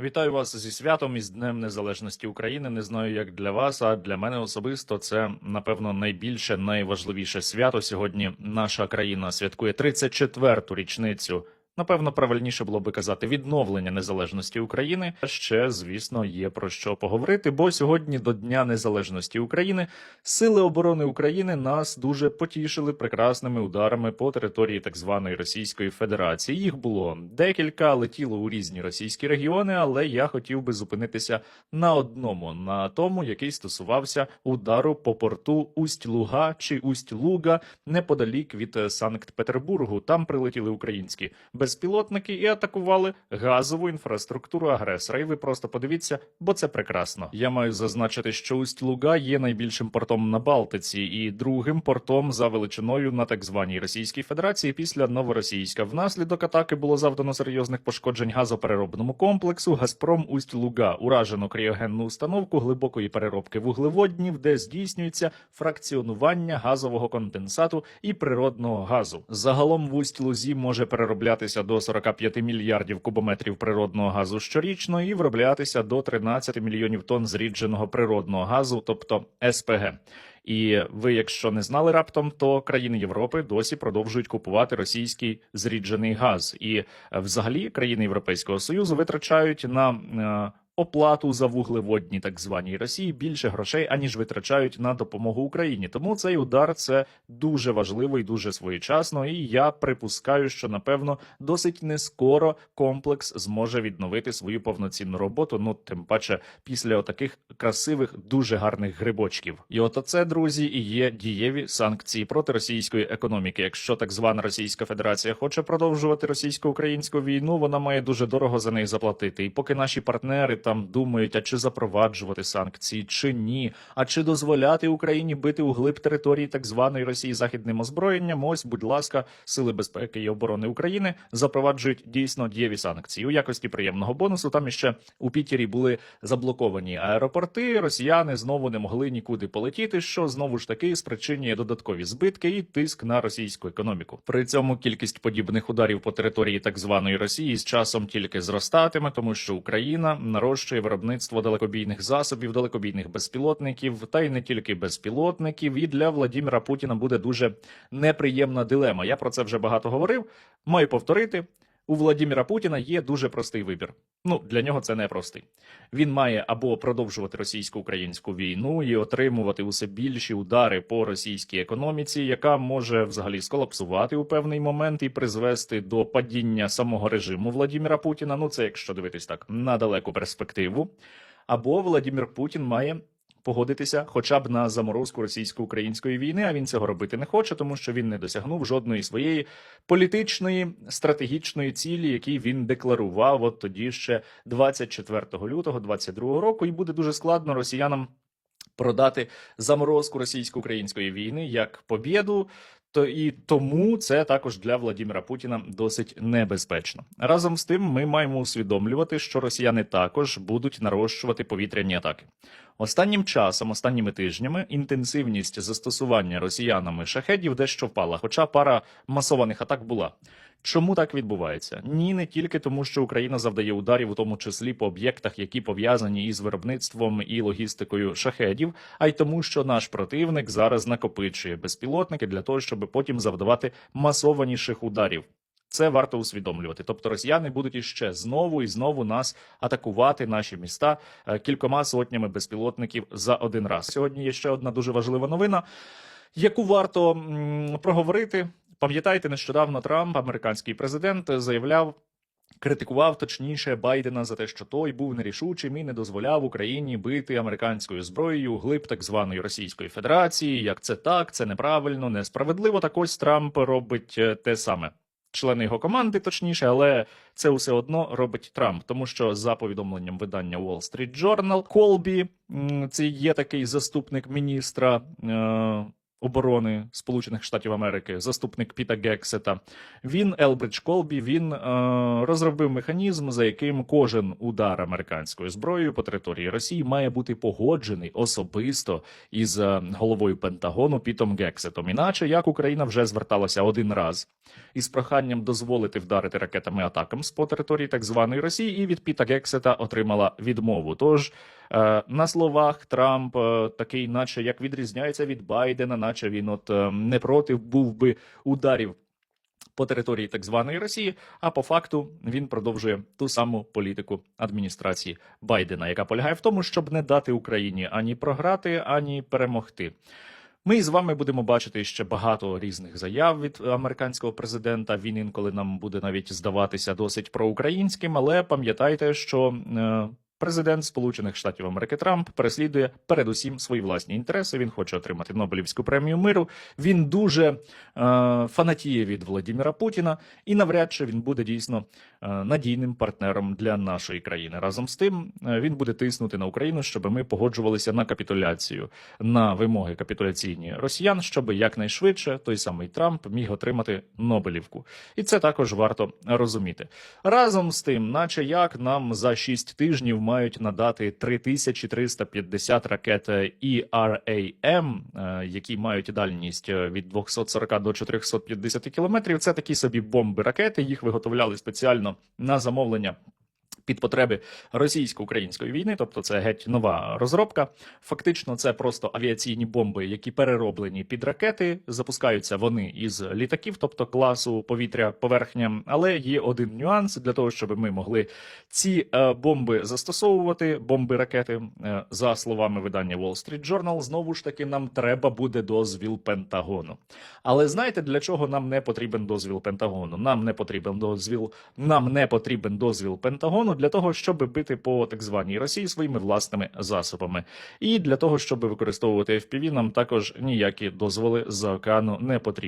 Вітаю вас зі святом із Днем Незалежності України. Не знаю, як для вас, а для мене особисто це напевно найбільше, найважливіше свято. Сьогодні наша країна святкує 34-ту річницю. Напевно, правильніше було би казати відновлення незалежності України. Ще, звісно, є про що поговорити. Бо сьогодні до Дня Незалежності України сили оборони України нас дуже потішили прекрасними ударами по території так званої Російської Федерації. Їх було декілька, летіло у різні російські регіони, але я хотів би зупинитися на одному, на тому, який стосувався удару по порту Усть-Луга чи Усть-Луга неподалік від Санкт-Петербургу. Там прилетіли українські безпілотники і атакували газову інфраструктуру агресора. І ви просто подивіться, бо це прекрасно. Я маю зазначити, що Усть-Луга є найбільшим портом на Балтиці і другим портом за величиною на так званій Російській Федерації після Новоросійська. Внаслідок атаки було завдано серйозних пошкоджень газопереробному комплексу Газпром Усть-Луга. Уражено кріогенну установку глибокої переробки вуглеводнів, де здійснюється фракціонування газового конденсату і природного газу. Загалом в Усть-Лузі може перероблятися до 45 мільярдів кубометрів природного газу щорічно і вироблятися до 13 мільйонів тонн зрідженого природного газу, тобто СПГ. І ви, якщо не знали раптом, то країни Європи досі продовжують купувати російський зріджений газ. І е, взагалі країни Європейського союзу витрачають на е, оплату за вуглеводні, так званій Росії, більше грошей аніж витрачають на допомогу Україні. Тому цей удар це дуже важливо і дуже своєчасно. І я припускаю, що напевно досить не скоро комплекс зможе відновити свою повноцінну роботу. Ну тим паче після отаких красивих, дуже гарних грибочків. І от оце, друзі, і є дієві санкції проти російської економіки. Якщо так звана Російська Федерація хоче продовжувати російсько-українську війну, вона має дуже дорого за неї заплатити. І поки наші партнери там думають, а чи запроваджувати санкції, чи ні, а чи дозволяти Україні бити у глиб території так званої Росії західним озброєнням, ось, будь ласка, сили безпеки і оборони України запроваджують дійсно дієві санкції. У якості приємного бонусу там іще у Пітері були заблоковані аеропорти. Росіяни знову не могли нікуди полетіти, що знову ж таки спричинює додаткові збитки і тиск на російську економіку. При цьому кількість подібних ударів по території так званої Росії з часом тільки зростатиме, тому що Україна нарощує виробництво далекобійних засобів, далекобійних безпілотників, та й не тільки безпілотників. І для Владіміра Путіна буде дуже неприємна дилема. Я про це вже багато говорив. Маю повторити. У Владіміра Путіна є дуже простий вибір. Ну для нього це не простий. Він має або продовжувати російсько-українську війну і отримувати усе більші удари по російській економіці, яка може взагалі сколапсувати у певний момент і призвести до падіння самого режиму Владіміра Путіна. Ну це якщо дивитись так на далеку перспективу. Або Владімір Путін має погодитися хоча б на заморозку російсько-української війни. А він цього робити не хоче, тому що він не досягнув жодної своєї політичної стратегічної цілі, які він декларував от тоді ще 24 лютого 22 року, і буде дуже складно росіянам. Продати заморозку російсько-української війни як побєду, то і тому це також для Владіміра Путіна досить небезпечно. Разом з тим, ми маємо усвідомлювати, що росіяни також будуть нарощувати повітряні атаки. Останнім часом, останніми тижнями, інтенсивність застосування росіянами шахедів дещо впала, хоча пара масованих атак була. Чому так відбувається? Ні, не тільки тому, що Україна завдає ударів, у тому числі по об'єктах, які пов'язані із виробництвом і логістикою шахедів, а й тому, що наш противник зараз накопичує безпілотники для того, щоб потім завдавати масованіших ударів. Це варто усвідомлювати. Тобто росіяни будуть іще знову і знову нас атакувати наші міста е, кількома сотнями безпілотників за один раз. Сьогодні є ще одна дуже важлива новина, яку варто проговорити. Пам'ятаєте, нещодавно Трамп, американський президент, заявляв. Критикував точніше Байдена за те, що той був нерішучим і не дозволяв Україні бити американською зброєю глиб так званої Російської Федерації. Як це так, це неправильно, несправедливо. Так ось Трамп робить е, те саме. Члени його команди, точніше, але це все одно робить Трамп, тому що за повідомленням видання Wall Street Journal, Колбі, це є такий заступник міністра. Е- оборони Сполучених Штатів Америки, заступник Піта Гексета. Він Елбридж Колбі. Він е, розробив механізм, за яким кожен удар американською зброєю по території Росії має бути погоджений особисто із е, головою Пентагону Пітом Гексетом. Іначе як Україна вже зверталася один раз із проханням дозволити вдарити ракетами атакам по території так званої Росії, і від Піта Гексета отримала відмову. Тож на словах Трамп е, такий, наче як відрізняється від Байдена, наче він от е, не проти був би ударів. По території так званої Росії, а по факту він продовжує ту саму політику адміністрації Байдена, яка полягає в тому, щоб не дати Україні ані програти, ані перемогти. Ми з вами будемо бачити ще багато різних заяв від американського президента. Він інколи нам буде навіть здаватися досить проукраїнським, але пам'ятайте, що е, президент Сполучених Штатів Америки Трамп переслідує передусім свої власні інтереси. Він хоче отримати Нобелівську премію миру. Він дуже е, фанатіє від Владіміра Путіна, і навряд чи він буде дійсно е, надійним партнером для нашої країни. Разом з тим е, він буде тиснути на Україну, щоб ми погоджувалися на капітуляцію на вимоги капітуляційні росіян, щоб якнайшвидше той самий Трамп міг отримати Нобелівку. І це також варто розуміти. Разом з тим, наче як нам за 6 тижнів мають надати 3350 ракет ERAM, е, які мають дальність е, від 240 до 450 кілометрів. Це такі собі бомби ракети. Їх виготовляли спеціально на замовлення. Під потреби російсько-української війни, тобто це геть нова розробка. Фактично, це просто авіаційні бомби, які перероблені під ракети. Запускаються вони із літаків, тобто класу повітря поверхня. Але є один нюанс для того, щоб ми могли ці е, бомби застосовувати. Бомби ракети, е, за словами видання Wall Street Journal, знову ж таки, нам треба буде дозвіл Пентагону. Але знаєте, для чого нам не потрібен дозвіл Пентагону? Нам не потрібен дозвіл, нам не потрібен дозвіл Пентагону для того, щоб бити по так званій Росії своїми власними засобами. І для того, щоб використовувати FPV, нам також ніякі дозволи з океану не потрібні.